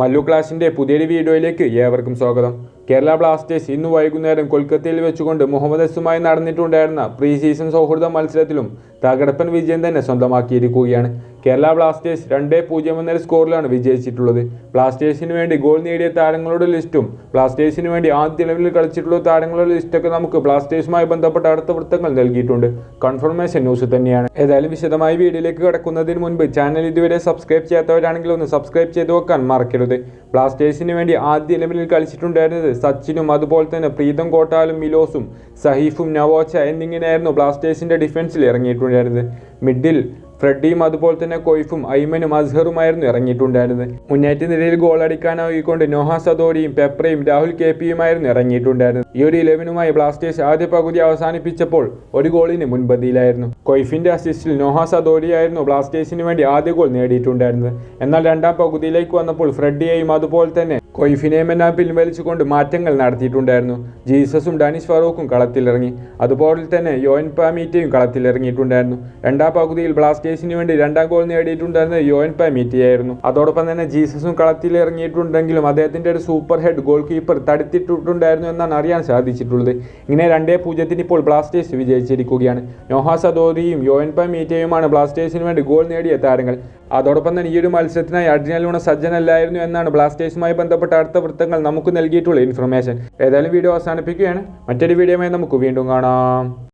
മല്ലു ക്ലാസിന്റെ പുതിയൊരു വീഡിയോയിലേക്ക് ഏവർക്കും സ്വാഗതം. കേരള ബ്ലാസ്റ്റേഴ്സ് ഇന്ന് വൈകുന്നേരം കൊൽക്കത്തയിൽ വെച്ചുകൊണ്ട് മുഹമ്മദ് അസുമായി നടന്നിട്ടുണ്ടായിരുന്ന പ്രീ സീസൺ സൗഹൃദ മത്സരത്തിലും തകടപ്പൻ വിജയം തന്നെ സ്വന്തമാക്കിയിരിക്കുകയാണ്. കേരള ബ്ലാസ്റ്റേഴ്സ് രണ്ടേ പൂജ്യം എന്നൊരു സ്കോറിലാണ് വിജയിച്ചിട്ടുള്ളത്. ബ്ലാസ്റ്റേഴ്സിന് വേണ്ടി ഗോൾ നേടിയ താരങ്ങളുടെ ലിസ്റ്റും ബ്ലാസ്റ്റേഴ്സിന് വേണ്ടി ആദ്യ ലെവലിൽ കളിച്ചിട്ടുള്ള താരങ്ങളുടെ ലിസ്റ്റൊക്കെ നമുക്ക് ബ്ലാസ്റ്റേഴ്സുമായി ബന്ധപ്പെട്ട അടുത്ത വൃത്തങ്ങൾ നൽകിയിട്ടുണ്ട്. കൺഫർമേഷൻ ന്യൂസ് തന്നെയാണ്. ഏതായാലും വിശദമായി വീഡിയോയിലേക്ക് കടക്കുന്നതിന് മുൻപ് ചാനൽ ഇതുവരെ സബ്സ്ക്രൈബ് ചെയ്യാത്തവരാണെങ്കിൽ ഒന്ന് സബ്സ്ക്രൈബ് ചെയ്ത് വെക്കാൻ മറക്കരുത്. ബ്ലാസ്റ്റേഴ്സിന് വേണ്ടി ആദ്യ ലെവലിൽ കളിച്ചിട്ടുണ്ടായിരുന്നത് സച്ചിനും അതുപോലെ തന്നെ പ്രീതം കോട്ടാലും മിലോസും സഹീഫും നവോച്ച എന്നിങ്ങനെയായിരുന്നു ബ്ലാസ്റ്റേഴ്സിന്റെ ഡിഫൻസിൽ ഇറങ്ങിയിട്ടുണ്ടായിരുന്നത്. മിഡിൽ ഫ്രെഡിയും അതുപോലെ തന്നെ കൊയ്ഫും ഐമനും അസ്ഹറുമായിരുന്നു ഇറങ്ങിയിട്ടുണ്ടായിരുന്നത്. മുന്നേറ്റ നിരയിൽ ഗോൾ അടിക്കാനായിക്കൊണ്ട് നോഹ സദോരിയും പെപ്രയും രാഹുൽ കെ പിയുമായിരുന്നു ഇറങ്ങിയിട്ടുണ്ടായിരുന്നത്. ഈ ഒരു ഇലവനുമായി ബ്ലാസ്റ്റേഴ്സ് ആദ്യ പകുതി അവസാനിപ്പിച്ചപ്പോൾ ഒരു ഗോളിന് മുൻപന്തിയിലായിരുന്നു. കൊയ്ഫിന്റെ അസിസ്റ്റിൽ നോഹ സദോരിയായിരുന്നു ബ്ലാസ്റ്റേഴ്സിന് വേണ്ടി ആദ്യ ഗോൾ നേടിയിട്ടുണ്ടായിരുന്നത്. എന്നാൽ രണ്ടാം പകുതിയിലേക്ക് വന്നപ്പോൾ ഫ്രെഡിയെയും അതുപോലെ തന്നെ കൊയ്ഫിനെമെല്ലാം പിൻവലിച്ചുകൊണ്ട് മാറ്റങ്ങൾ നടത്തിയിട്ടുണ്ടായിരുന്നു. ജീസസും ഡാനിഷ് ഫറൂഖും കളത്തിലിറങ്ങി. അതുപോലെ തന്നെ യോൻ പാമീറ്റയും കളത്തിലിറങ്ങിയിട്ടുണ്ടായിരുന്നു. രണ്ടാം പകുതിയിൽ ബ്ലാസ്റ്റേഴ്സിന് വേണ്ടി രണ്ടാം ഗോൾ നേടിയിട്ടുണ്ടായിരുന്നത് യോൻ പാമീറ്റയായിരുന്നു. അതോടൊപ്പം തന്നെ ജീസസും കളത്തിൽ ഇറങ്ങിയിട്ടുണ്ടെങ്കിലും അദ്ദേഹത്തിന്റെ ഒരു സൂപ്പർ ഹെഡ് ഗോൾ കീപ്പർ തടുത്തിട്ടുണ്ടായിരുന്നു എന്നാണ് അറിയാൻ സാധിച്ചിട്ടുള്ളത്. ഇങ്ങനെ രണ്ടേ പൂജ്യത്തിന് ഇപ്പോൾ ബ്ലാസ്റ്റേഴ്സ് വിജയിച്ചിരിക്കുകയാണ്. നോഹ സദോറിയും യോൻ പാമീറ്റയുമാണ് ബ്ലാസ്റ്റേഴ്സിന് വേണ്ടി ഗോൾ നേടിയ താരങ്ങൾ. അതോടൊപ്പം തന്നെ ഈ ഒരു മത്സരത്തിനായി ലൂണ സജ്ജനല്ലായിരുന്നു എന്നാണ് ബ്ലാസ്റ്റേഴ്സുമായി ബന്ധപ്പെട്ട അടുത്ത വൃത്തങ്ങൾ നമുക്ക് നൽകിയിട്ടുള്ള ഇൻഫർമേഷൻ ഏതായാലും വീഡിയോ അവസാനിപ്പിക്കുകയാണ്. മറ്റൊരു വീഡിയോയുമായി നമുക്ക് വീണ്ടും കാണാം.